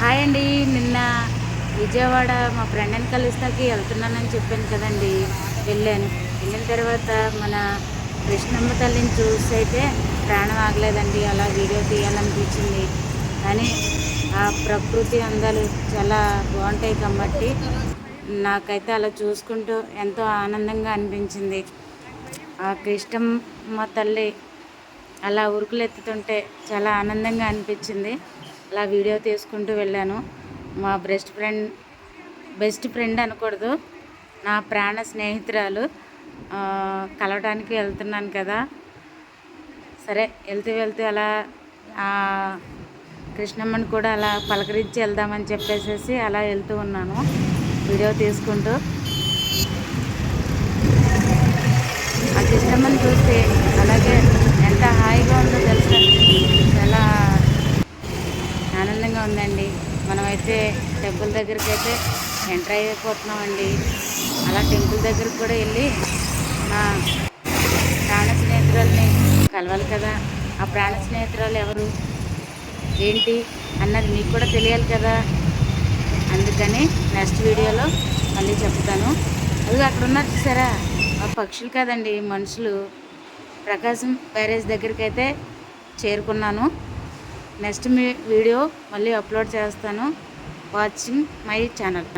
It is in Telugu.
హాయ్ అండి. నిన్న విజయవాడ మా ఫ్రెండ్ని కలుస్తాకి వెళ్తున్నానని చెప్పాను కదండి. వెళ్ళాను. వెళ్ళిన తర్వాత మన కృష్ణమ్మ తల్లిని చూసి అయితే ప్రాణం ఆగలేదండి. అలా వీడియో తీయాలనిపించింది. కానీ ఆ ప్రకృతి అందాలు చాలా బాగుంటాయి కాబట్టి నాకైతే అలా చూసుకుంటూ ఎంతో ఆనందంగా అనిపించింది. ఆ కృష్ణమ్మ తల్లి అలా ఉరుకులు ఎత్తుతుంటే చాలా ఆనందంగా అనిపించింది. అలా వీడియో తీసుకుంటూ వెళ్ళాను. మా బెస్ట్ ఫ్రెండ్ బెస్ట్ ఫ్రెండ్ అనకూడదు. నా ప్రాణ స్నేహితురాలు. కలవటానికి కలవడానికి వెళ్తున్నాను కదా. సరే వెళ్తూ వెళ్తూ అలా కృష్ణమ్మని కూడా అలా పలకరించి వెళ్దామని చెప్పేసేసి అలా వెళ్తూ ఉన్నాను. వీడియో తీసుకుంటూ. ఆ కృష్ణమ్మని చూస్తే అలాగే ఎంత హాయిగా ఉందో తెలుసా చాలా ఆనందంగా ఉందండి మనమైతే టెంపుల్ దగ్గరికి అయితే ఎంటర్ అయిపోతున్నామండి. అలా టెంపుల్ దగ్గరికి కూడా వెళ్ళి నా ప్రాణ స్నేహితురాల్ని కలవాలి కదా. ఆ ప్రాణ స్నేహితురాలు ఎవరు? ఏంటి? అన్నది మీకు కూడా తెలియాలి కదా. అందుకని నెక్స్ట్ వీడియోలో మళ్ళీ చెప్తాను. అది అక్కడ ఉన్నారు చూసారా? ఆ పక్షులు కాదండి మనుషులు. ప్రకాశం బ్యారేజ్ దగ్గరికి అయితే చేరుకున్నాను. నెక్స్ట్ మీ వీడియో మళ్ళీ అప్లోడ్ చేస్తాను. Watching my channel.